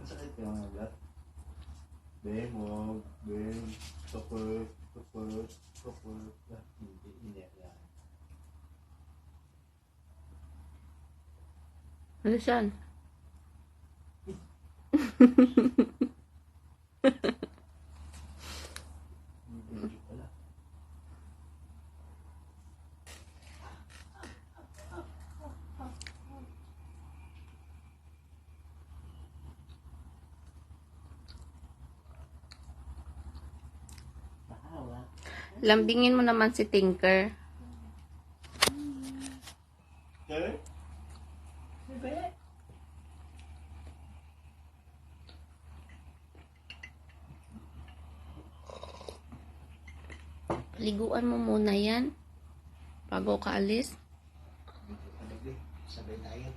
Masakit yung ulat. Bemog, bem, tukot, tukot, tukot. Ah, hindi, iniyak lang. Ano siyan? Lambingin mo naman si Tinker. Okay? Bebe. Liguan mo muna yan. Bago ka alis. Sabay tayo.